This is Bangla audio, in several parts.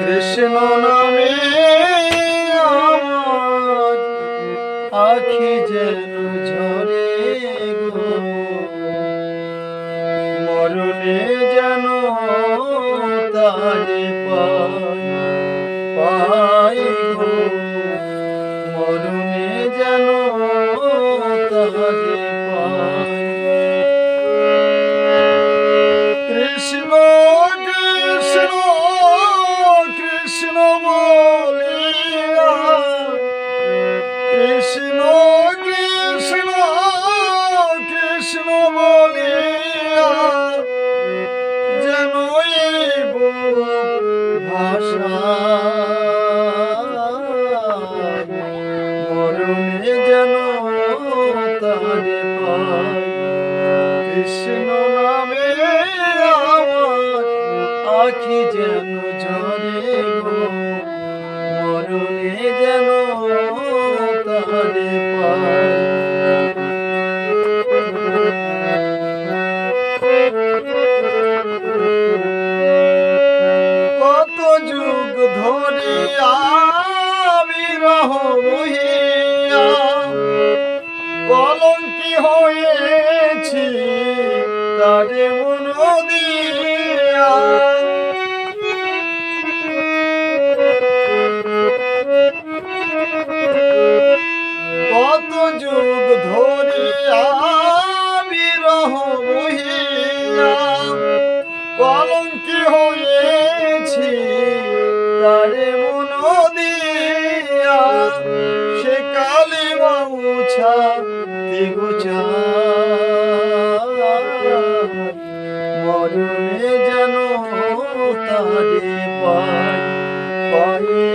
কৃষ্ণ নামে আখি যেন ঝরে গো। মরণে যেন তারে পাই কৃষ্ণ নামে আখি যেন ঝরে তারে মন দিয়া। কত যুগ ধরিয়া বিরহ বহিয়া কলঙ্কি হয়েছি তারে মন দিয়া। সে কালে বাউছা দিগুচা তারে পাই পাই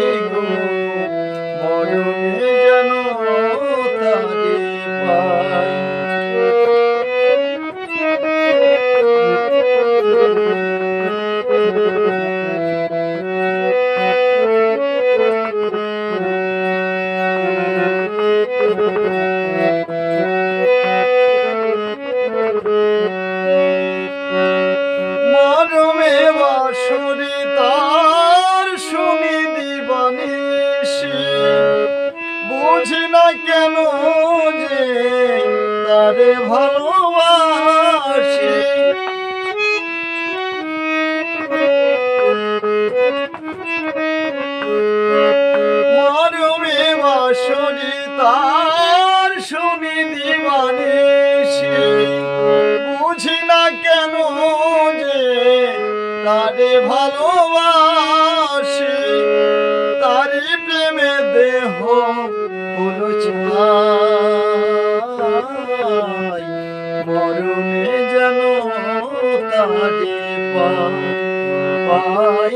মরমে বাসুরি তার শুনি দিবানিসি বুঝি না কেন যে তারে ভালোবাসি। তারি প্রেমে দেহ পাই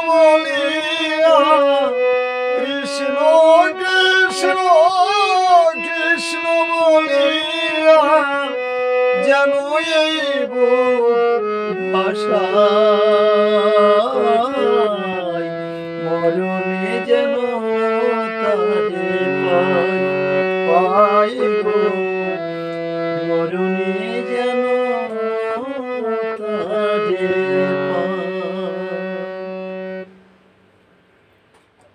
কৃষ্ণ বলিয়া কৃষ্ণ কৃষ্ণ কৃষ্ণ বলিয়া যেন এই ভাষা মরণে যেন তারে গো